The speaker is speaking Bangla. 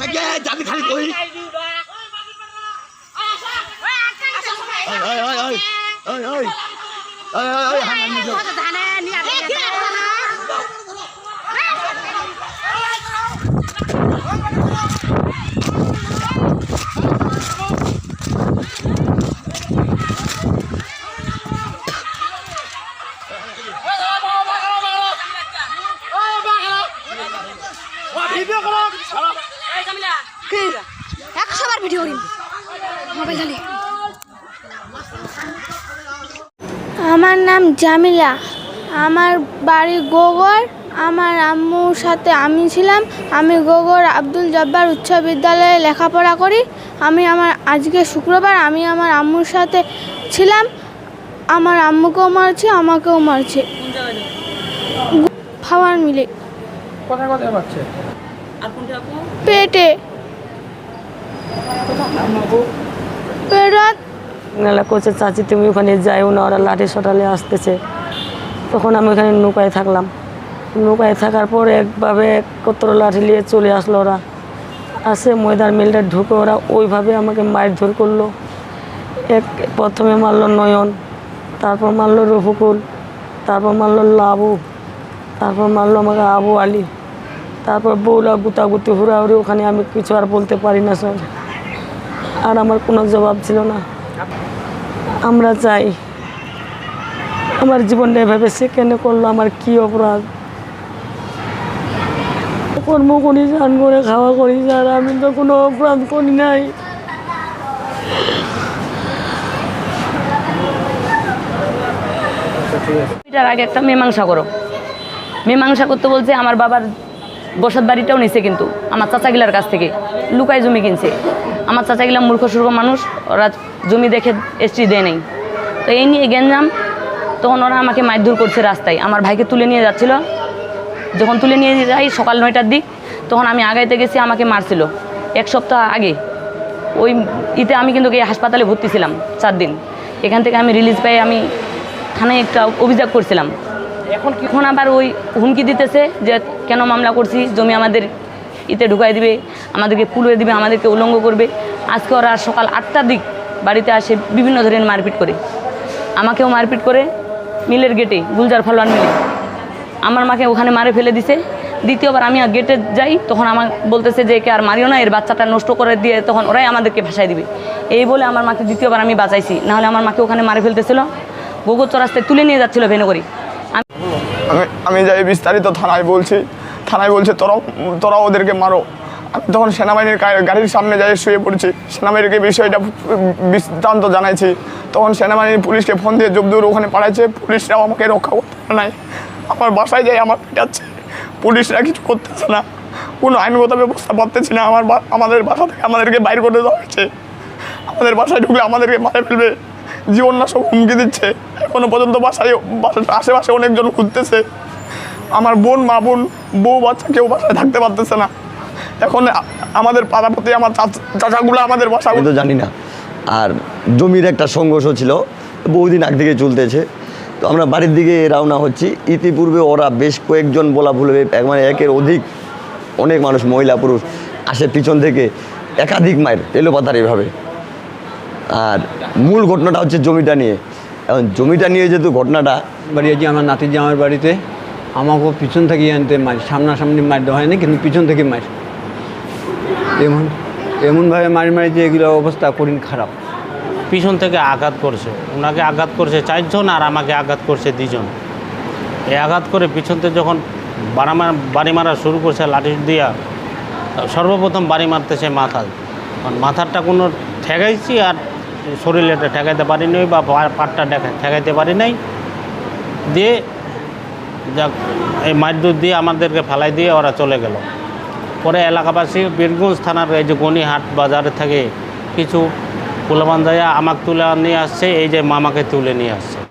哎呀，咱们看的对。哎哎哎哎哎哎哎哎哎！喊你走。你别过来！来了。একশো বার ভিডিও করিম মোবাইল খালি। আমার নাম জামিলা। আমার বাড়ি গোগর। আমার আম্মুর সাথে আমি ছিলাম। আমি গোগর আব্দুল জব্বার উচ্চ বিদ্যালয়ে লেখাপড়া করি। আমি আমার আজকে শুক্রবার আমি আমার আম্মুর সাথে ছিলাম। আমার আম্মুকেও মারছে আমাকেও মারছে। খাওয়ার মিলে। কোথায় পাচ্ছে পেটে। নালা করছে চাচি তুমি ওখানে যাইও না ওরা লাঠি সটালে আসতেছে। তখন আমি ওখানে নৌকায় থাকলাম। নৌকায় থাকার পর একভাবে কত লাঠি নিয়ে চলে আসলো ওরা। আসে ময়দার মিলটা ঢুকে ওরা ওইভাবে আমাকে মারধর করল। এক প্রথমে মারলো নয়ন তারপর মারলো রফুকুল তারপর মারলো লাবু তারপর মারলো আমাকে আবু আলী। তারপর বউলা গুতাগুতি হুড়াহুড়ি ওখানে আমি কিছু আর বলতে পারি না স্যার আর আমার কোনো জবাব ছিল না। আমরা চাই আমার জীবনটা এভাবে সে কেন করল আমার কি অপরাধ? কর্ম করি স্নান করে খাওয়া করি স্যার আমি তো কোনো অপরাধ করি নাই। এটার আগে একটা মীমাংসা করো। মীমাংসা করতে বলছে আমার বাবার বসত বাড়িটাও নিছে কিন্তু, আমার চাচাগিলার কাছ থেকে। লুকাই জমি কিনছে। আমার চাচাগিলা মূর্খ সুর্খ মানুষ, ওরা জমি দেখে এসটি দেয় নেই। তো এই নিয়ে গেঞ্জাম, তখন ওরা আমাকে মারধর করছে রাস্তায়। আমার ভাইকে তুলে নিয়ে যাচ্ছিল। যখন তুলে নিয়ে যাই সকাল নয়টার দিক, তখন আমি আগাইতে গেছি, আমাকে মারছিল। এক সপ্তাহ আগে। ওই ইতে আমি কিন্তু গিয়ে হাসপাতালে ভর্তি ছিলাম, চার দিন। এখান থেকে আমি রিলিজ পাই আমি থানায় একটা অভিযোগ করছিলাম। এখন এখন আবার ওই হুমকি দিতেছে যে কেন মামলা করছি জমি আমাদের ইতে ঢুকাই দিবে, আমাদেরকে পুলিয়ে দিবে, আমাদেরকে উলঙ্গ করবে। আজকে ওরা সকাল আটটার দিক বাড়িতে আসে বিভিন্ন ধরনের মারপিট করে। আমাকেও মারপিট করে মিলের গেটে, গুলজার ফলোয়ান মিলে। আমার মাকে ওখানে মারে ফেলে দিছে। দ্বিতীয়বার আমি গেটে যাই, তখন আমার বলতেছে যে একে আর মারিও না, এর বাচ্চাটা নষ্ট করে দিয়ে তখন ওরাই আমাদেরকে ভাসাই দিবে। এই বলে আমার মাকে দ্বিতীয়বার আমি বাঁচাইছি। নাহলে আমার মাকে ওখানে মারে ফেলতেছিল। গোগর চরাস্তায় তুলে নিয়ে যাচ্ছিল ভেনে করি আমি আমি যাই, বিস্তারিত থানায় বলছি। থানায় বলছে, তোরাও তোরা ওদেরকে মারো। আমি তখন সেনাবাহিনীর গাড়ির সামনে যাই, শুয়ে পড়ছি। সেনাবাহিনীকে বিষয়টা বৃত্তান্ত জানাইছি। তখন সেনাবাহিনী পুলিশকে ফোন দিয়ে জবদুর ওখানে পাঠাইছে পুলিশরাও আমাকে রক্ষা করতে নাই। আমার বাসায় যাই, আমার পিটাচ্ছে। পুলিশরা কিছু করতেছে না। কোনো আইনগত ব্যবস্থা পাচ্তেছি না। আমার আমাদের বাসা থেকে আমাদেরকে বাইর করে দেওয়া হয়েছে। আমাদের বাসায় ঢুকলে আমাদেরকে মারে ফেলবে। জীবন না সব হুমকি দিচ্ছে। এখনও পর্যন্ত বাসায় বাসার আশেপাশে অনেকজন ঘুরতেছে। আমার বোন, মা বোন, বউ, বাচ্চা কেউ বাসায় থাকতে পারতেছে না। এখন আমাদের পাড়াপতি, আমার চাচা- চাচাগুলো আমাদের বাসা তো জানি না। আর জমির একটা সংঘর্ষ ছিল, বহুদিন আগ থেকে চলতেছে। তো আমরা বাড়ির দিকে রওনা হচ্ছি। ইতিপূর্বে ওরা বেশ কয়েকজন বলা ভুল হবে, এক- মানে একের অধিক অনেক মানুষ মহিলা, পুরুষ আসে পিছন থেকে একাধিক মায়ের এলোপাতার এভাবে আর মূল ঘটনাটা হচ্ছে জমিটা নিয়ে। এখন জমিটা নিয়ে যেহেতু ঘটনাটা বাড়ি আছি আমার নাতির জামার বাড়িতে। আমাকেও পিছন থেকে আনতে মার সামনাসামনি মার দেওয়া হয়নি কিন্তু পিছন থেকে মার এমন এমনভাবে মারি মারি যে এগুলো অবস্থা করিন খারাপ। পিছন থেকে আঘাত করছে। ওনাকে আঘাত করছে চারজন আর আমাকে আঘাত করছে দুজন এই আঘাত করে পিছন থেকে যখন বাড়া বাড়ি মারা শুরু করছে লাঠি দিয়া সর্বপ্রথম বাড়ি মারতেছে মাথায়। কারণ মাথারটা কোনো ঠেকাইছি আর শরীরটা ঠেকাইতে পারি নাই বা পাটটা ঠেকাইতে পারি নাই। দিয়ে যাক এই মারদুর দিয়ে আমাদেরকে ফেলাই দিয়ে ওরা চলে গেল। পরে এলাকাবাসী, বীরগঞ্জ থানার এই যে গণিহাট বাজারে থেকে কিছু পোলাবান আমাকে তুলে নিয়ে আসছে, এই যে মামাকে তুলে নিয়ে আসছে।